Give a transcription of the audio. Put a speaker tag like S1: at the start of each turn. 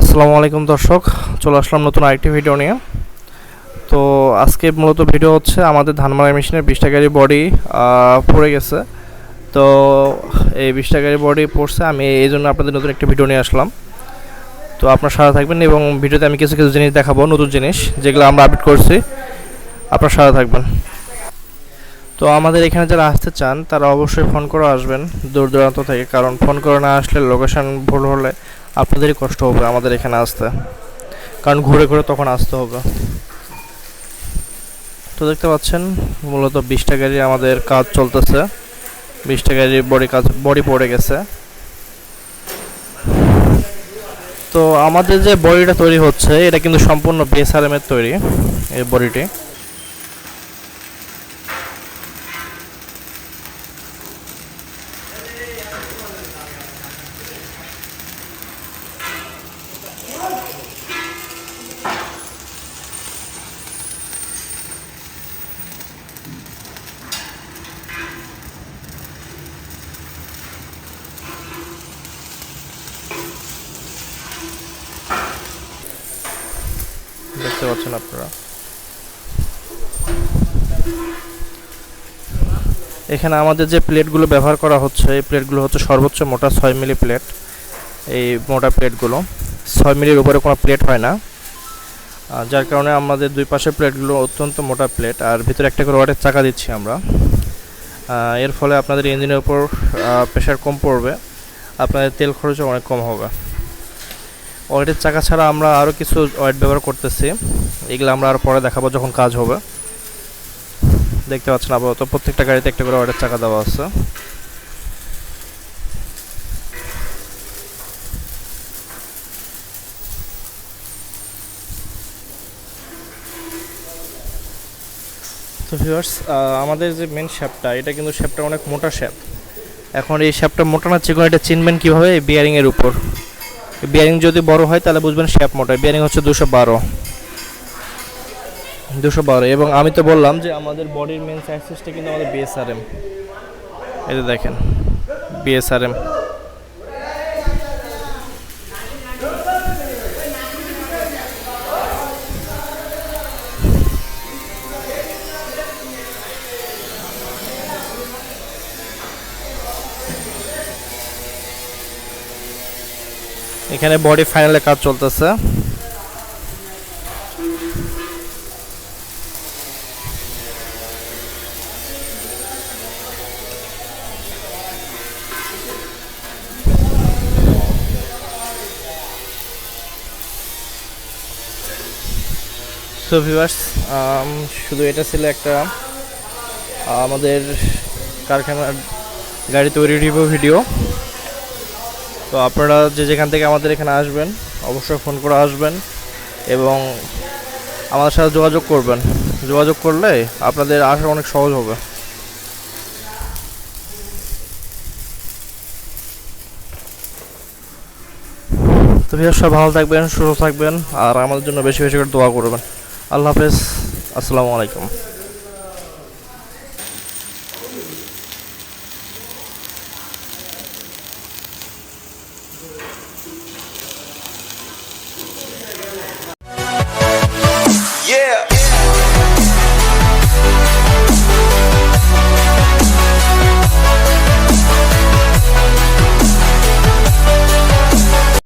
S1: আসসালামু আলাইকুম দর্শক, চলে আসলাম নতুন আরেকটি ভিডিও নিয়ে। তো আজকে মূলত ভিডিও হচ্ছে আমাদের ধান মারাই মেশিনের বিশ টাকারি বডি পড়ে গেছে। তো এই বিশ টাকারি বডি পড়ছে, আমি এই জন্য আপনাদের নতুন একটি ভিডিও নিয়ে আসলাম। তো আপনার সারা থাকবেন এবং ভিডিওতে আমি কিছু কিছু জিনিস দেখাবো, নতুন জিনিস, যেগুলো আমরা আপডেট করছি। আপনার সারা থাকবেন। তো আমাদের এখানে যারা আসতে চান, তারা অবশ্যই ফোন করে আসবেন দূর দূরান্ত থেকে, কারণ ফোন করে না আসলে লোকেশন ভুল হলে আপনাদেরই কষ্ট হবে, আমাদের এখানে আসতে। কারণ ঘুরে ঘুরে তখন আসতে হবে। তো দেখতে পাচ্ছেন, মূলত বিশ টাকারই আমাদের কাজ চলতেছে। বিশ টাকারই বডি কাজ বডি পড়ে গেছে। তো আমাদের যে বডিটা তৈরি হচ্ছে, এটা কিন্তু সম্পূর্ণ বিএসআরএম এর তৈরি, এই বডিটি দেখতে পাচ্ছেন আপনারা। এখানে আমাদের যে প্লেটগুলো ব্যবহার করা হচ্ছে, এই প্লেটগুলো হচ্ছে সর্বোচ্চ মোটা ছয় মিলি প্লেট। এই মোটা প্লেটগুলো, ছয় মিলির উপরে কোনো প্লেট হয় না। যার কারণে আমাদের দুই পাশের প্লেটগুলো অত্যন্ত মোটা প্লেট, আর ভিতরে একটা করে ওয়াটের চাকা দিচ্ছি আমরা। এর ফলে আপনাদের ইঞ্জিনের উপর প্রেশার কম পড়বে। আপনাদের তেল খরচও অনেক কম হবে। ওয়েটের চাকা ছাড়া আমরা আরও কিছু ওয়েট ব্যবহার করতেছি। এগুলো আমরা আর পরে দেখাবো যখন কাজ হবে। দেখতে পাচ্ছেন আপাতত প্রত্যেকটা গাড়িতে একটা করে ওয়েটের চাকা দেওয়া আছে। তো ভিউয়ার্স আমাদের যে মেন শ্যাপটা এটা কিন্তু শ্যাপটা অনেক মোটা শ্যাপ এখন এই শ্যাপটা মোটা না চিকন এটা চিনবেন কীভাবে? বিয়ারিংয়ের উপর। বিয়ারিং যদি বড় হয়, তাহলে বুঝবেন শ্যাপ মোটা। বিয়ারিং হচ্ছে দুশো বারো। দুশো বারো। এবং আমি তো বললাম যে আমাদের বডির মেন সাইজটা কিন্তু আমাদের বিএসআরএম এটা দেখেন বিএসআরএম এখানে বডি ফাইনালে কাজ চলতেছে। ভিউয়ার্স শুধু এটা ছিল একটা, আমাদের কারখানার গাড়ি তৈরি ভিডিও তো আপনারা যে যেখান থেকে আমাদের এখানে আসবেন, অবশ্যই ফোন করে আসবেন এবং আমাদের সাথে যোগাযোগ করবেন। যোগাযোগ করলে আপনাদের আসা অনেক সহজ হবে। তো ভিউয়ার সব ভালো থাকবেন, সুস্থ থাকবেন, আর আমাদের জন্য বেশি বেশি করে দোয়া করবেন। আল্লাহ হাফেজ, আসসালামু আলাইকুম।